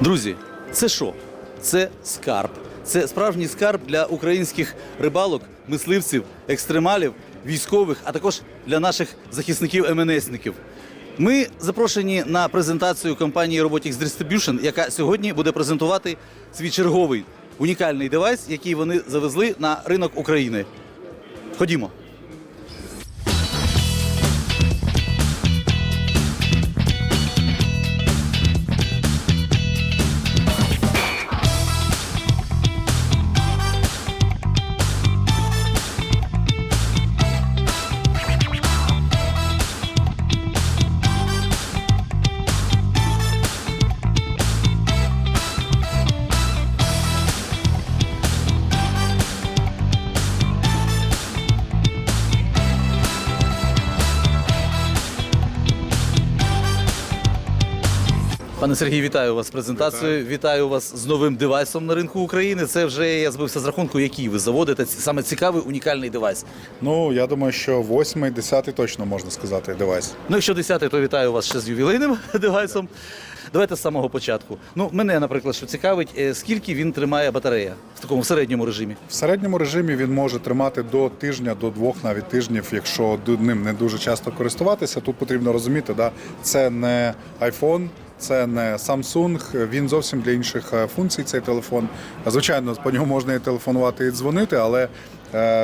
Друзі, це що? Це скарб. Це справжній скарб для українських рибалок, мисливців, екстремалів, військових, а також для наших захисників МНСників. Ми запрошені на презентацію компанії Robotics Distribution, яка сьогодні буде презентувати свій черговий унікальний девайс, який вони завезли на ринок України. Ходімо. Пане Сергій, вітаю вас з презентацією. Вітаю. вас з новим девайсом на ринку України. Це вже я збився з рахунку, який ви заводите. Це саме цікавий унікальний девайс. Ну, я думаю, що восьмий, десятий точно можна сказати девайс. Ну, якщо 10 то вітаю вас ще з ювілейним девайсом. Давайте з самого початку. Ну, мене, наприклад, що цікавить, е, скільки він тримає батарея в такому середньому режимі. В середньому режимі він може тримати до тижня, до двох навіть тижнів, якщо ним не дуже часто користуватися. Тут потрібно розуміти, да, це не iPhone. Це не Samsung, він зовсім для інших е, функцій. Цей телефон. Звичайно, по ньому можна і телефонувати, і дзвонити, але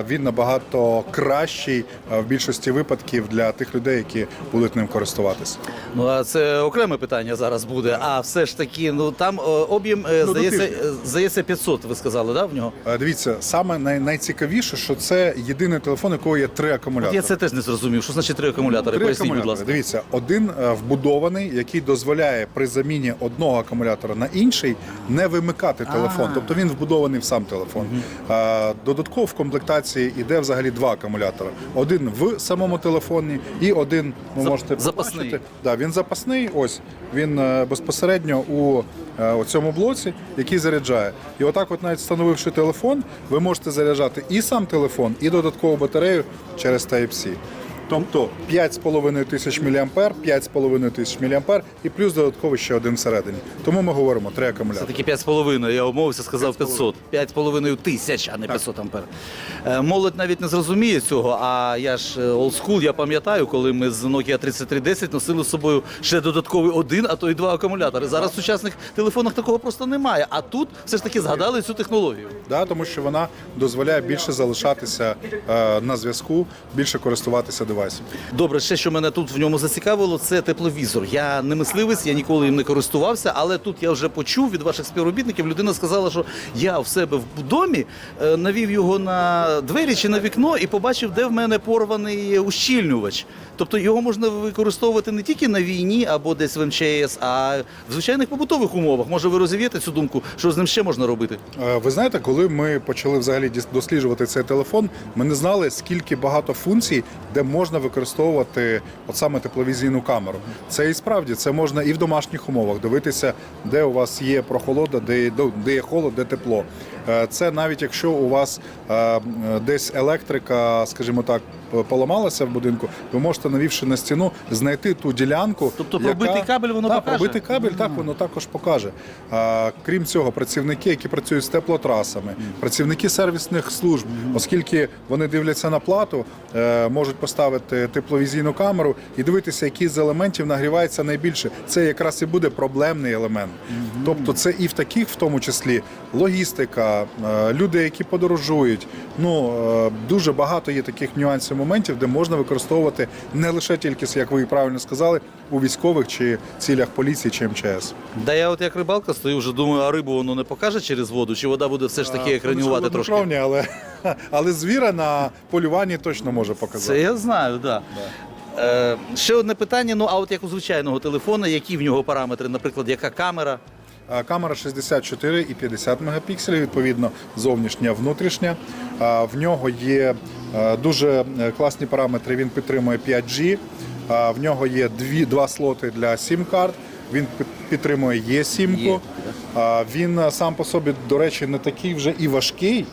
він набагато кращий е, в більшості випадків для тих людей, які будуть ним користуватися. Ну, а це окреме питання зараз буде. А все ж таки, ну там е, об'єм, е, Ну, здається, е, здається, 500, ви сказали, да, в нього? Е, Дивіться, саме най- найцікавіше, що це єдиний телефон, у якого є три акумулятори. Я це теж не зрозумів. Що значить три акумулятори? Три Поясніть, будь ласка. Дивіться, один е, вбудований, який дозволяє при заміні одного акумулятора на інший не вимикати телефон. Тобто він вбудований в сам телефон. Е, Додатково в комплектації йде взагалі два акумулятори: один в самому телефоні і один ви можете запасний. побачити. Да, він запасний. Ось він е, безпосередньо у у цьому блоці, який заряджає. І отак, от навіть встановивши телефон, ви можете заряджати і сам телефон, і додаткову батарею через Type-C. Тобто 5,5 тисяч мА, 5,5 тисяч мА і плюс додатково ще один всередині. Тому ми говоримо три Це акумулятори. таки 5,5, я умовився, сказав 500. 5,5 тисяч, а не 500 ампер. Е, Молодь навіть не зрозуміє цього, а я ж е, олдскул, я пам'ятаю, коли ми з Nokia 3310 носили з собою ще додатковий один, а то й два акумулятори. Зараз в сучасних телефонах такого просто немає. А тут все ж таки згадали цю технологію. Да, тому що вона дозволяє більше залишатися е, на зв'язку, більше користуватися девайсом. Добре, ще що мене тут в ньому зацікавило, це тепловізор. Я не мисливець, я ніколи їм не користувався, але тут я вже почув від ваших співробітників. Людина сказала, що я в себе в домі е, навів його на двері чи на вікно і побачив, де в мене порваний ущільнювач. Тобто його можна використовувати не тільки на війні або десь в МЧС, а в звичайних побутових умовах. Може, ви розумієте цю думку, що з ним ще можна робити? Е, Ви знаєте, коли ми почали взагалі досліджувати цей телефон, ми не знали, скільки багато функцій, де можна використовувати от саме тепловізійну камеру. Це і справді це можна і в домашніх умовах дивитися, де у вас є прохолода, де, де є холод, де тепло. Е, Це навіть якщо у вас е, десь електрика, скажімо так, поламалася в будинку, ви можете, навівши на стіну, знайти ту ділянку. Тобто пробитий кабель воно Так, покаже? пробитий кабель, так воно також покаже. А, крім цього, працівники, які працюють з теплотрасами, працівники сервісних служб, оскільки вони дивляться на плату, е, можуть поставити тепловізійну камеру і дивитися, який з елементів нагрівається найбільше. Це якраз і буде проблемний елемент. Тобто, це і в таких, в тому числі, логістика, е, люди, які подорожують. Ну е, дуже багато є таких нюансів моментів, де можна використовувати не лише тільки, як ви правильно сказали, у військових чи цілях поліції чи МЧС. Да я от як рибалка стою, вже думаю, а рибу воно не покаже через воду, чи вода буде все ж таки екранювати трошки. Але, але звіра на полюванні точно може показати. Це я знаю, так. Да. Е, ще одне питання: ну а от як у звичайного телефона, які в нього параметри, наприклад, яка камера? Камера 64 і 50 мегапікселів, відповідно, зовнішня, внутрішня. В нього є е, дуже е, класні параметри. Він підтримує 5G. В нього є дві, два слоти для сім-карт. Він підтримує Є, Є-сімку. Він е, сам по собі, до речі, не такий вже і важкий.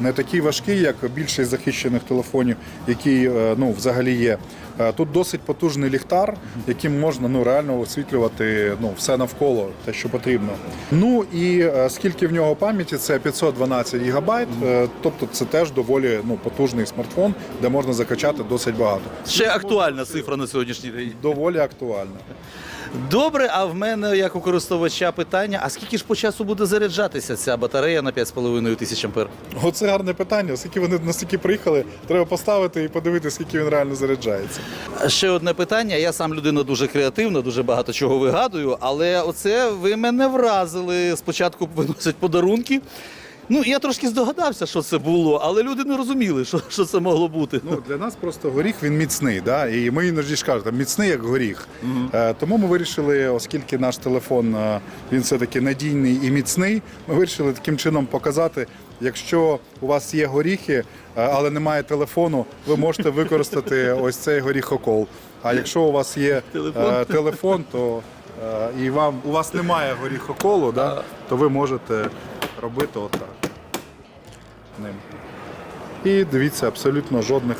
Не такий важкий, як більшість захищених телефонів, які е, ну, взагалі є. Е, Тут досить потужний ліхтар, яким можна ну, реально освітлювати ну, все навколо, те, що потрібно. Ну і е, скільки в нього пам'яті, це 512 гігабайт, тобто це теж доволі ну, потужний смартфон, де можна закачати досить багато. Ще актуальна цифра на сьогоднішній день. Доволі актуально. Добре, а в мене як у користувача питання: а скільки ж по часу буде заряджатися ця батарея на 5,5 тисяч ампер? Оце гарне питання. Оскільки вони настільки приїхали, треба поставити і подивитися, скільки він реально заряджається. Ще одне питання. Я сам людина дуже креативна, дуже багато чого вигадую, але оце ви мене вразили. Спочатку виносять подарунки. Ну, я трошки здогадався, що це було, але люди не розуміли, що, що це могло бути. Ну для нас просто горіх він міцний, да? і ми іноді ж кажемо, міцний як горіх. Е, тому ми вирішили, оскільки наш телефон е, він все таки надійний і міцний, ми вирішили таким чином показати. Якщо у вас є горіхи, е, але немає телефону, ви можете використати ось цей горіхокол. А якщо у вас є Телефон? е, телефон, то е, і вам у вас немає горіхоколу, да, то ви можете робити отак. Ним. І дивіться, абсолютно жодних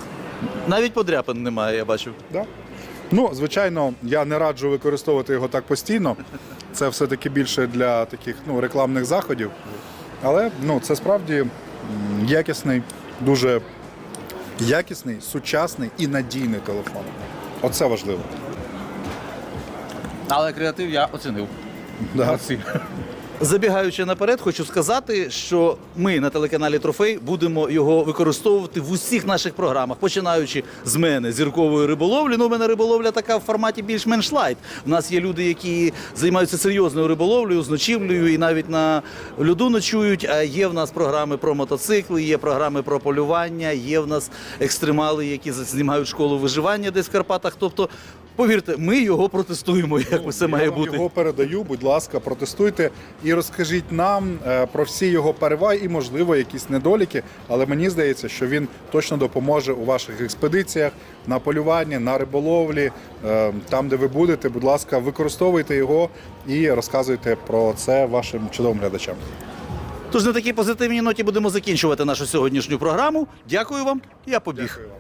Навіть подряпин немає, я бачу. Да. Ну, звичайно, я не раджу використовувати його так постійно. Це все-таки більше для таких ну, рекламних заходів. Але ну, це справді якісний, дуже якісний, сучасний і надійний телефон. Оце важливо. Але креатив я оцінив. Да. Забігаючи наперед, хочу сказати, що ми на телеканалі Трофей будемо його використовувати в усіх наших програмах, починаючи з мене зіркової риболовлі. Ну, у мене риболовля така в форматі більш-менш лайт. У нас є люди, які займаються серйозною риболовлею, з ночівлею і навіть на льоду ночують. А є в нас програми про мотоцикли, є програми про полювання, є в нас екстремали, які знімають школу виживання десь в Карпатах. Тобто, повірте, ми його протестуємо, як усе має я вам бути. його передаю, будь ласка, протестуйте і розкажіть нам е, про всі його переваги і, можливо, якісь недоліки. Але мені здається, що він точно допоможе у ваших експедиціях на полюванні, на риболовлі, е, там, де ви будете. Будь ласка, використовуйте його і розказуйте про це вашим чудовим глядачам. Тож на такій позитивній ноті будемо закінчувати нашу сьогоднішню програму. Дякую вам. Я побіг. Дякую вам.